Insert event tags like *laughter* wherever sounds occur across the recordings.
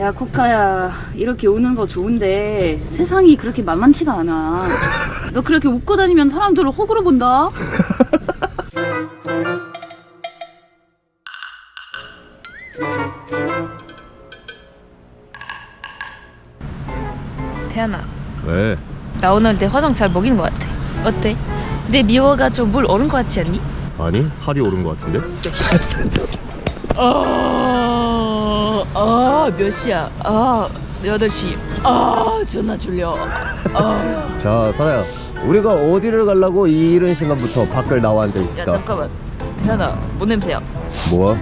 야 코카야 이렇게 우는 거 좋은데 세상이 그렇게 만만치가 않아 너 그렇게 웃고 다니면 사람들을 호구로 본다 태연아 왜? 나 오늘 내 화장 잘 먹이는 것 같아 어때? 내 미워가 좀물 오른 것 같지 않니? 아니 살이 오른 것 같은데? 아, 아, 몇 시야? 아, 8시. 아, 존나 졸려. 아. 자 설아야 우리가 어디를 가려고 이 이른 시간부터 밖을 나와 앉아 야, 있을까? 잠깐만. 태연아, 뭔 냄새야? 뭐야?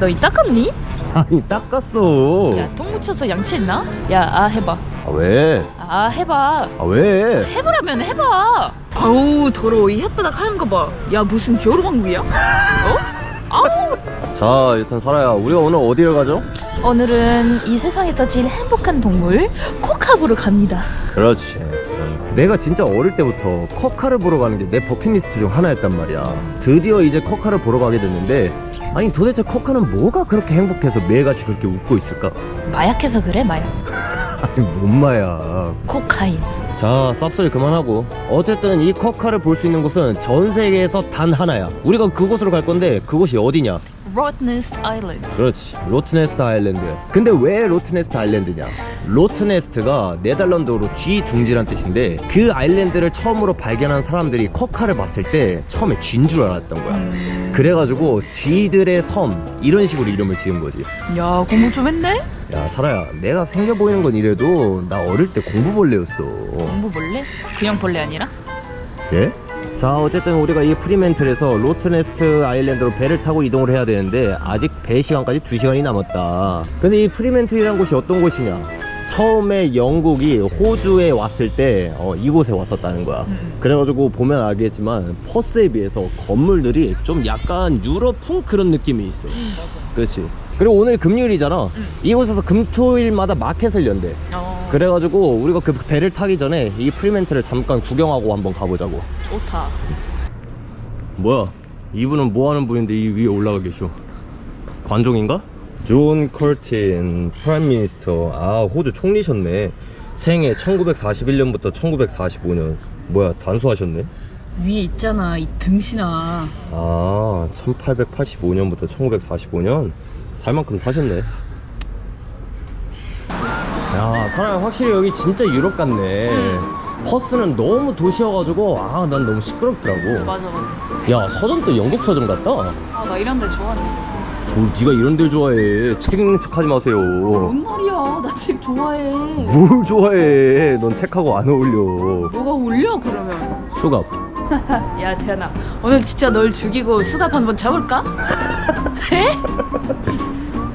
너 이 닦았니? 아니 닦았어 야, 똥 묻혀서 양치했나? 야, 아, 해봐. 아 왜? 아, 해봐. 아 왜? 해보라면 해봐. 아우, 더러워. 이 혓바닥 하는 거 봐. 야, 무슨 겨울왕국이야? 어? 아우. 자 일단 설아야 우리가 오늘 어디를 가죠? 오늘은 이 세상에서 제일 행복한 동물, 코카보로 갑니다. 그렇지 내가 진짜 어릴 때부터 커카를 보러 가는 게 내 버킷리스트 중 하나였단 말이야 드디어 이제 커카를 보러 가게 됐는데 아니 도대체 커카는 뭐가 그렇게 행복해서 매일같이 그렇게 웃고 있을까? 마약해서 그래, 마약. *laughs* 아니 뭔 마야 코카인. 자 쌉소리 그만하고 어쨌든 이 커카를 볼 수 있는 곳은 전 세계에서 단 하나야 우리가 그곳으로 갈 건데 그곳이 어디냐 로트네스트 아일랜드. 그렇지 로트네스트 아일랜드 근데 왜 로트네스트 아일랜드냐 로트네스트가 네덜란드어로 쥐 둥지란 뜻인데 그 아일랜드를 처음으로 발견한 사람들이 커카를 봤을 때 처음에 쥐인 줄 알았던 거야 그래가지고 쥐들의 섬 이런 식으로 이름을 지은 거지 야, 공부 좀 했네? 야 사라야 내가 생겨 보이는 건 이래도 나 어릴 때 공부벌레였어 공부 몰래? 그냥 벌레 아니라? 예? 자 어쨌든 우리가 이 프리멘틀에서 로트네스트 아일랜드로 배를 타고 이동을 해야 되는데 아직 배 시간까지 2시간이 남았다. 근데 이 프리멘틀이라는 곳이 어떤 곳이냐? 처음에 영국이 호주에 왔을 때 어, 이곳에 왔었다는 거야. 음. 그래가지고 보면 알겠지만 퍼스에 비해서 건물들이 좀 약간 유럽풍 그런 느낌이 있어. *gasps* 그렇지. 그리고 오늘 금요일이잖아. 음. 이곳에서 금토일마다 마켓을 연대. 어, 그래가지고 우리가 그 배를 타기 전에 이 프리멘트를 잠깐 구경하고 한번 가보자고. 좋다. 뭐야? 이분은 뭐하는 분인데 이 위에 올라가 계셔? 관종인가? 존 컬틴 프라임 미니스터. 아 호주 총리셨네. 생애 1941년부터 1945년. 뭐야 단수하셨네? 위에 있잖아, 이 등신아. 아 1885년부터 1945년? 살 만큼 사셨네 야 사람 확실히 여기 진짜 유럽 같네 퍼스는 너무 도시여가지고 아 난 너무 시끄럽더라고 맞아, 맞아. 야 서점도 영국 서점 같다 아, 나 이런 데 좋아하네. 뭐 네가 이런 데 좋아해 책 읽는 척 하지 마세요 뭔 말이야? 나 책 좋아해. 뭘 좋아해 넌 책하고 안 어울려 뭐가 올려, 그러면? 수갑 *laughs* 야, 태연아. 오늘 진짜 널 죽이고 수갑 한번 잡을까? *laughs* 해?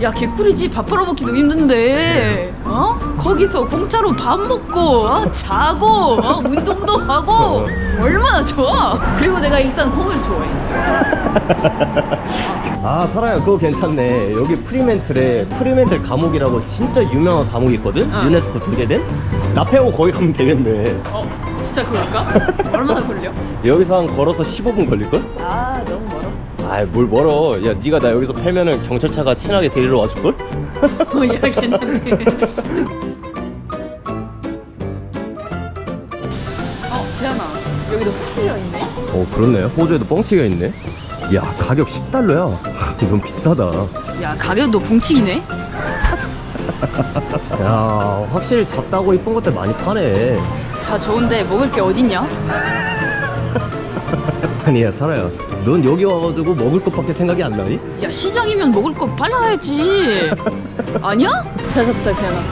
야, 개꿀이지. 밥 벌어먹기도 힘든데. 어? 거기서 공짜로 밥 먹고, 어? 자고, 어? 운동도 하고. 얼마나 좋아. 그리고 내가 일단 콩을 좋아해. *laughs* 아 설아야 그거 괜찮네 여기 프리멘틀에 프리멘틀 감옥이라고 진짜 유명한 감옥이 있거든 어. 유네스코 등재된 나 빼고 거기 가면 되겠네 어, 진짜 그럴까? 얼마나 걸려? *laughs* 여기서 한 걸어서 15분 걸릴걸? 아, 너무 멀어. 아이 뭘 멀어 야 네가 나 여기서 패면은 경찰차가 친하게 데리러 와줄걸? *laughs* 어, 야, 괜찮네. 어, 태연아. 여기도 호텔가 있네? 어 그렇네 호주에도 뻥치가 있네 야 가격 10달러야 너무 *laughs* 비싸다 야, 가격도 붕치기네? *laughs* 야 확실히 작다고 이쁜 것들 많이 파네 다 좋은데 먹을 게 어딨냐? *laughs* 아니야 사라야 넌 여기 와가지고 먹을 것밖에 생각이 안 나니? 야, 시장이면 먹을 거 빨라야지. 아니야? 찾았다, 태연아.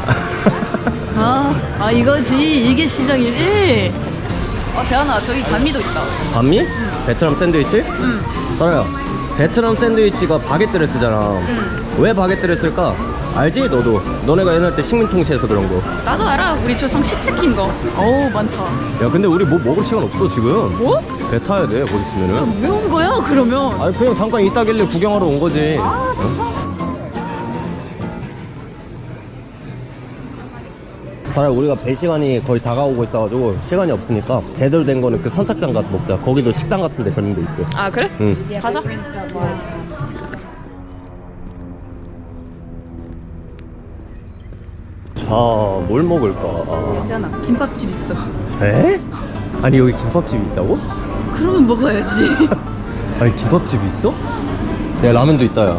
*laughs* 아, 아, 이거지. 이게 시장이지? 어, 태연아, 저기 단미도 있다. 반미? 베트남 샌드위치? 응. 사라야 베트남 샌드위치가 바게트를 쓰잖아 왜 바게트를 쓸까? 알지 너도 너네가 옛날 때 식민 통치해서 그런 거야 나도 알아. 우리 조상 십새끼인 거. 어우, 많다. 근데 우리 뭐 먹을 시간 없어 지금 뭐? 배 타야 돼 거기 있으면은 왜 온 거야, 그러면? 아니 그냥 잠깐 있다길래 구경하러 온 거지 사라 우리가 배 시간이 거의 다가오고 있어가지고 시간이 없으니까 제대로 된 거는 그 선착장 가서 먹자 거기도 식당 같은 데 그런 데 있고 아, 그래? 응. 가자. 자, 뭘 먹을까? 태연아 김밥집 있어 에? 아니 여기 김밥집이 있다고? 그러면 먹어야지 *laughs* 아니 김밥집이 있어? 야 라면도 있다 야.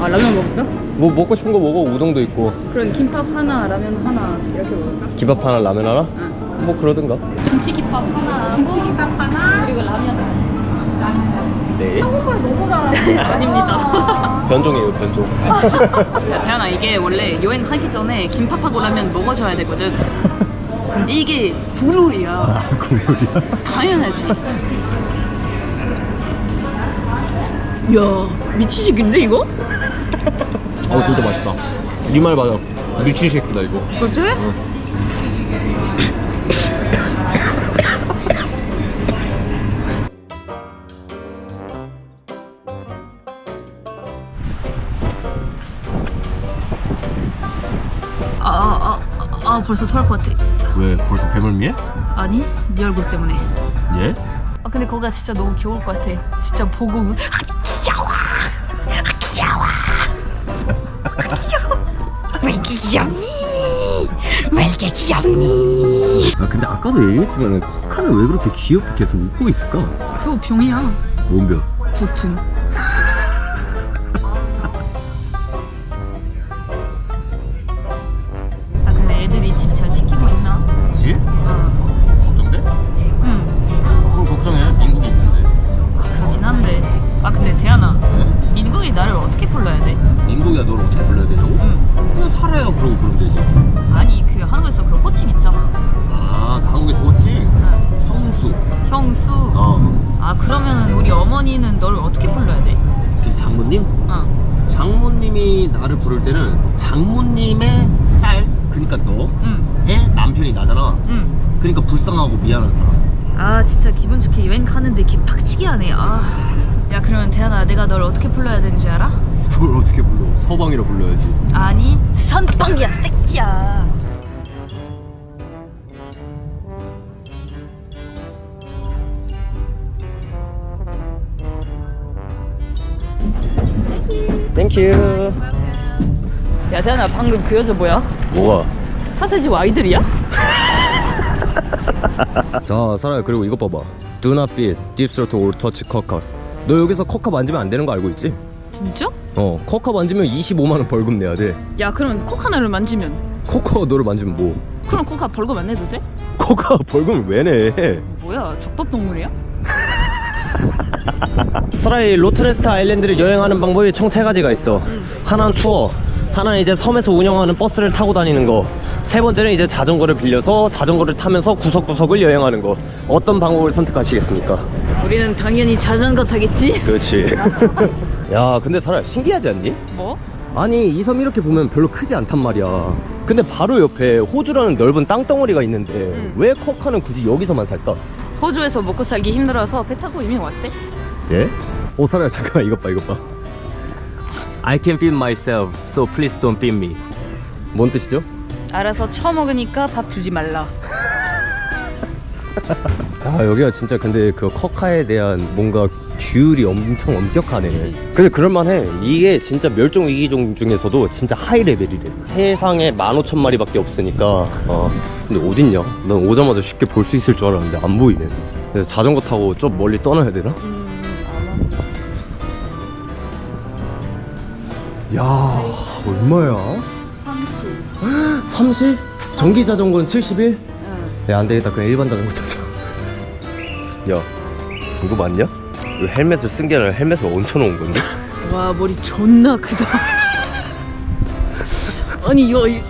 아 라면 먹을까? 뭐 먹고 싶은 거 먹어. 우동도 있고. 그럼 김밥 하나 라면 하나 이렇게 먹을까? 김밥 하나 라면 하나? 응. 뭐 그러든가. 김치김밥 하나 김치김밥 하나 그리고 라면 하나 네. 너무 잘하네 *laughs* 아닙니다 변종이에요 변종. *laughs* 야 태연아 이게 원래 여행하기 전에 김밥하고 라면 먹어줘야 되거든 이게 국룰이야 국물이야. 당연하지 야 미치식인데 이거? 어 진짜 맛있다. 네말 맞아. 미친 새끼다 이거. 그치? 아, 벌써 토할 것 같아. 왜 벌써 배멀미해? 아니, 네 얼굴 때문에. 예? 아 근데 거기가 진짜 너무 귀여울 것 같아. 진짜 보고 아 귀여워, 아 귀여워, 아 귀여워. 왜 이렇게 귀엽니? 왜 이렇게 귀엽니? 아 근데 아까도 얘기했지만 코카는 왜 그렇게 귀엽게 계속 웃고 있을까? 그거 병이야. 뭔 병? 두증. 살아요 그러고 부르면 되지. 아니 그 한국에서 그 호칭 있잖아. 아 한국에서 호칭? 응. 형수. 형수. 어. 아 그러면 우리 어머니는 너를 어떻게 불러야 돼? 그 장모님? 어, 장모님이 나를 부를 때는 장모님의 딸, 그러니까 너의 응, 남편이 나잖아. 응. 그러니까 불쌍하고 미안한 사람. 아 진짜 기분 좋게 여행 가는데 이렇게 팍치기 하네. 아, 야 그러면 대안아 내가 너를 어떻게 불러야 되는지 알아? 뭘 어떻게 불러? 서방이라 불러야지. 아니 선빵이야 새끼야. 땡큐. 야 태연아 방금 그 여자 뭐야? 뭐가? 사태지 아이들이야? *laughs* 자, 사라야 그리고 이것 봐봐. Do not feed, deep throat or touch cockers. 너 여기서 커커 만지면 안 되는 거 알고 있지? 진짜? 어, 커커 만지면 25만 원 벌금 내야 돼. 야 그러면 콕 하나를 만지면 코커 너를 만지면 뭐? 그럼 콕가 벌금 안 내도 돼? 코커 *laughs* 벌금 왜 내? 뭐야 족밥 동물이야? *laughs* 사라이 로트레스트 아일랜드를 여행하는 방법이 총 세 가지가 있어. 하나는 투어, 하나는 이제 섬에서 운영하는 버스를 타고 다니는 거. 세 번째는 이제 자전거를 빌려서 자전거를 타면서 구석구석을 여행하는 거. 어떤 방법을 선택하시겠습니까? 우리는 당연히 자전거 타겠지? 그렇지. *laughs* 야, 근데 사라 신기하지 않니? 뭐? 아니 이 섬 이렇게 보면 별로 크지 않단 말이야. 근데 바로 옆에 호주라는 넓은 땅덩어리가 있는데 응. 왜 커카는 굳이 여기서만 살까? 호주에서 먹고 살기 힘들어서 배 타고 이미 왔대 예? 오 사라야 잠깐 이것 봐 이것 봐. I can feed myself, so please don't feed me. 뭔 뜻이죠? 알아서 처먹으니까 밥 주지 말라 *laughs* 아 여기가 진짜 근데 그 커카에 대한 뭔가 규율이 엄청 엄격하네. 근데 그럴만해. 이게 진짜 멸종 위기종 중에서도 진짜 하이 레벨이래. 세상에 15,000마리밖에 없으니까. 어. 근데 어딨냐? 난 오자마자 쉽게 볼 수 있을 줄 알았는데 안 보이네. 그래서 자전거 타고 좀 멀리 떠나야 되나? 야 얼마야? 30 30? 전기 자전거는 71? 응. 야 안 되겠다 그냥 일반 자전거 타자 야 이거 맞냐? 이거 헬멧을 쓴 게 아니라 헬멧을 얹혀 놓은 건데? 와 머리 존나 크다. 아니 이거 이-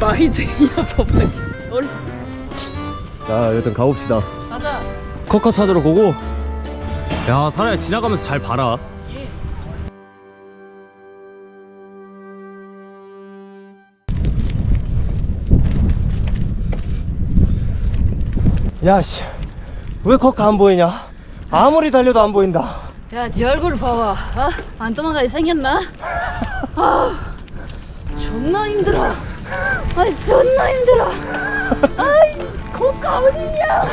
말이 되냐 봐봐지 얼자 일단 가봅시다. 가자. 커커 찾으러 고고. 야 사라야 지나가면서 잘 봐라. 야씨. 왜 커커 안 보이냐 아무리 달려도 안 보인다 야 네 얼굴 봐봐 어? 안 도망가게 생겼나? 아 존나 힘들어 아 존나 힘들어 아이 코가 어디냐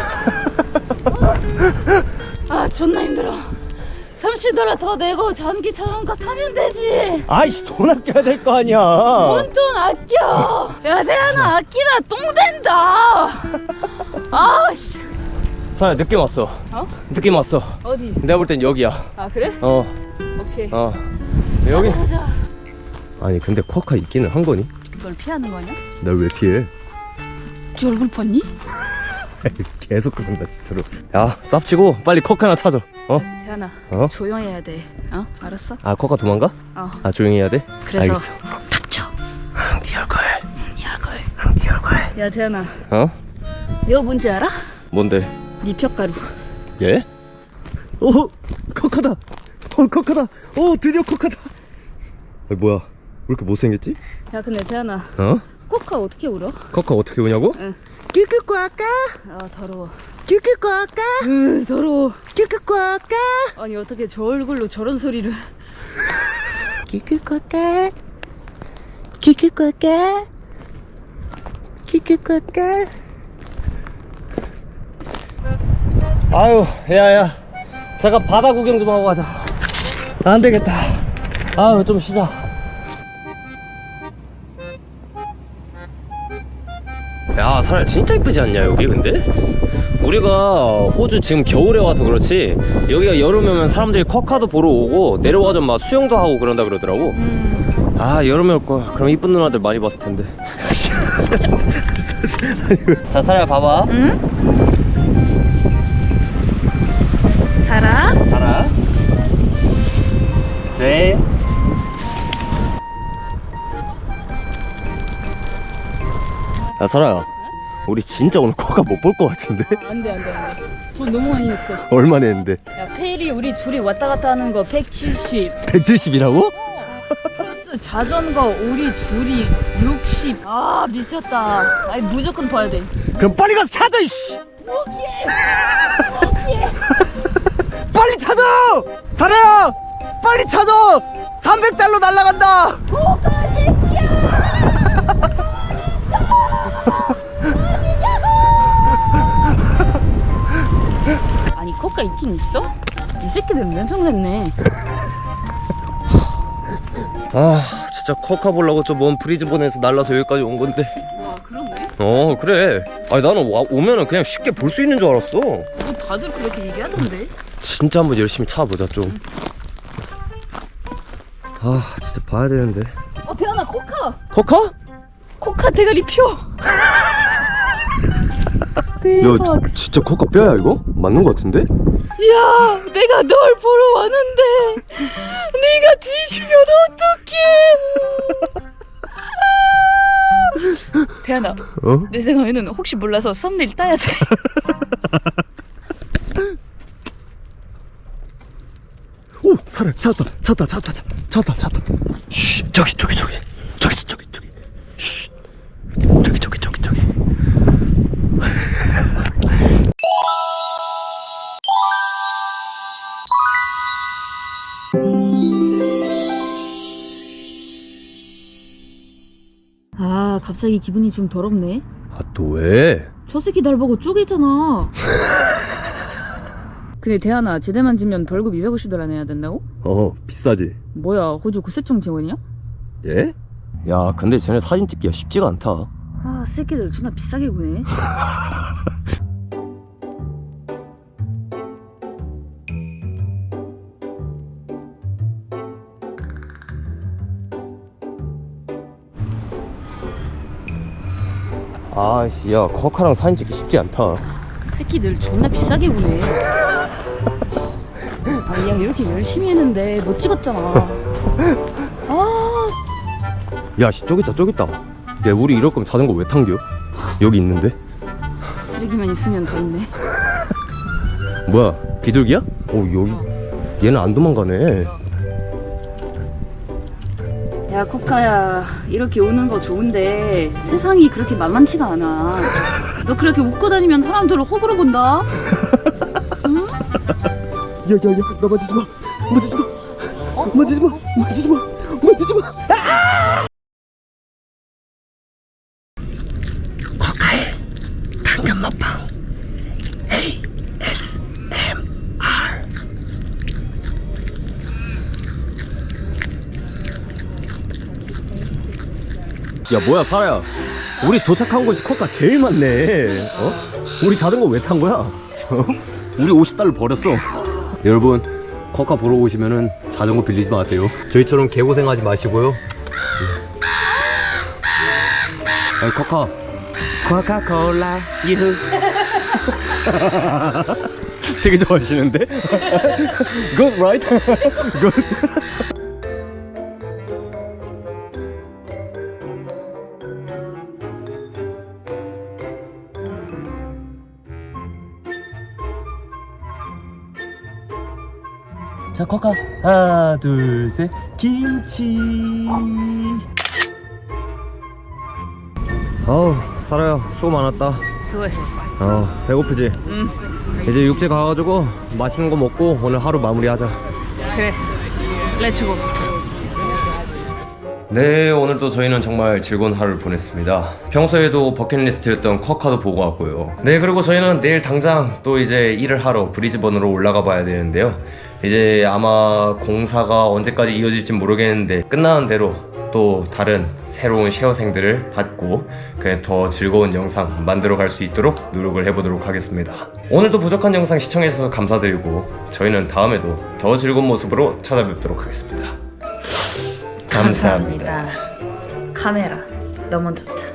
아 존나 힘들어 130달러 더 내고 전기 자전거 타면 되지. 아이씨 돈 아껴야 될 거 아니야 뭔 돈 아껴? 야, 대하나 아끼다 똥 된다. 아 씨. 사야 느낌 왔어 어? 느낌 왔어 어디? 내가 볼 땐 여기야 아 그래? 어 오케이. 어. 여기 찾아보자. 아니 근데 쿼카 있기는 한 거니? 이걸 피하는 거냐? 날 왜 피해? 네 얼굴 봤니? *laughs* 계속 그런다 진짜로 야 쌉치고 빨리 쿼카나 찾아 어? 대하나 어? 조용해야 돼. 어? 알았어? 아 쿼카 도망가? 어. 아 조용히 해야 돼? 그래서 알겠어 닥쳐. 네 얼굴 네 얼굴. 네 얼굴 야 대하나, 어? 이거 뭔지 알아? 뭔데? 네 뼈가루. 예? 어 쿼카다 어 쿼카다 어 드디어 쿼카다 어, 뭐야 왜 이렇게 못생겼지? 야 근데 대하나, 어? 코카 어떻게 울어? 쿼카 어떻게 오냐고? 응. 끼끼 쿼카 아 더러워. 끼끼 쿼카 으 더러워. 끼끼 쿼카 아니 어떻게 저 얼굴로 저런 소리를? 끼끼 쿼카 끼끼 쿼카 끼끼 쿼카 아유 야야. 잠깐 바다 구경 좀 하고 가자. 안 되겠다. 아유 좀 쉬자. 야 사람 진짜 이쁘지 않냐 여기 근데? 우리가 호주 지금 겨울에 와서 그렇지 여기가 여름에 오면 사람들이 쿼카도 보러 오고 내려와서 막 수영도 하고 그런다 그러더라고. 음. 아 여름에 올걸 그럼 이쁜 누나들 많이 봤을 텐데. *laughs* *laughs* 자 사라야 봐봐. 응? 살아? 사라 네 야, 사라야. 우리 진짜 오늘 쿼카 못볼 것 같은데? 안돼 안돼 안돼. 돈 너무 많이 냈어. 얼마나 했는데? 야 페리 우리 둘이 왔다 갔다 하는 거 170. 170이라고? 플러스 자전거 우리 둘이 60. 아 미쳤다. 아니 무조건 봐야 돼. 그럼 빨리 가서 찾아, 이씨! *laughs* 빨리 찾아! 사라야! 빨리 찾아! 300달러 날라간다! 아니 코카 있긴 있어? 이 새끼들 면성됐네. 아, 진짜 쿼카 보려고 저 먼 브리즈번에서 날라서 여기까지 온 건데. 와 그렇네. 어, 그래. 아니, 나는 와, 오면은 그냥 쉽게 볼 수 있는 줄 알았어. 뭐 다들 그렇게 얘기하던데. 진짜 한번 열심히 찾아보자, 좀. 아, 진짜 봐야 되는데. 어 대현아 코카. 쿼카? 코카 대가리 표. *laughs* 대박. 진짜 쿼카 뼈야, 이거? 맞는 거 같은데? 야, 내가 널 보러 왔는데 네가 뒤지면 어떡해? *laughs* 대현아, 어? 내 생각에는 혹시 몰라서 썸네일 따야 돼. *laughs* 오, 사람 찾았다, 찾았다, 찾았다, 찾았다, 찾았다. 쉬, 저기, 저기, 저기, 저기, 저기, 저기. 쉬, 저기, 저기, 저기, 저기. 아, 갑자기 기분이 좀 더럽네. 아, 또 왜? 저 새끼 날 보고 쪼개잖아. *laughs* 근데 대현아, 제대만 지면 벌금 250달러 내야 된다고? 어, 비싸지. 뭐야, 호주 구세청 지원이야? 예? 야, 근데 쟤네 사진 찍기가 쉽지가 않다. 아, 새끼들 존나 비싸게 구네. *laughs* 아씨, 야, 쿼카랑 사진 찍기 쉽지 않다. 새끼들 존나 비싸게 구네. 아, 야, 이렇게 열심히 했는데 못 찍었잖아. 아, 야, 씨, 저기 있다, 저기 있다. 야, 우리 이럴 거면 자전거 왜 당겨? 여기 있는데? 쓰레기만 있으면 더 있네. 뭐야, 비둘기야? 오, 여기. 얘는 안 도망가네. 야, 코카야, 이렇게 오는 거 좋은데 세상이 그렇게 만만치가 않아. 너 그렇게 웃고 다니면 사람들을 호구로 본다. 야야야 나 만지지 마. 만지지 마. 만지지 마. 만지지 마. 만지지 마. 아! 과카의 당면 먹방. ASMR 야 뭐야 사라야. 우리 도착한 곳이 코가 제일 많네. 어? 우리 자전거 왜 탄 거야? 어? 우리 50달러 버렸어. 여러분 컷가 보러 오시면은 자전거 빌리지 마세요. 저희처럼 개고생하지 마시고요. 아이 컷가 코카콜라 유후. 되게 좋아하시는데? Good right? *laughs* Good 자, 코카. 하나, 둘, 셋. 김치. 어우, 살아요. 수고 많았다. 수고했어. 어, 배고프지? 응. 이제 육지 가가지고 맛있는 거 먹고 오늘 하루 마무리하자. 그래. 렛츠고. 네, 오늘도 저희는 정말 즐거운 하루를 보냈습니다. 평소에도 버킷리스트였던 쿼카도 보고 왔고요. 네, 그리고 저희는 내일 당장 또 이제 일을 하러 브리즈번으로 올라가 봐야 되는데요. 이제 아마 공사가 언제까지 이어질지 모르겠는데 끝나는 대로 또 다른 새로운 쉐어생들을 받고 그냥 더 즐거운 영상 만들어 갈 수 있도록 노력을 해보도록 하겠습니다. 오늘도 부족한 영상 시청해주셔서 감사드리고 저희는 다음에도 더 즐거운 모습으로 찾아뵙도록 하겠습니다. 감사합니다. 카메라 너무 좋다.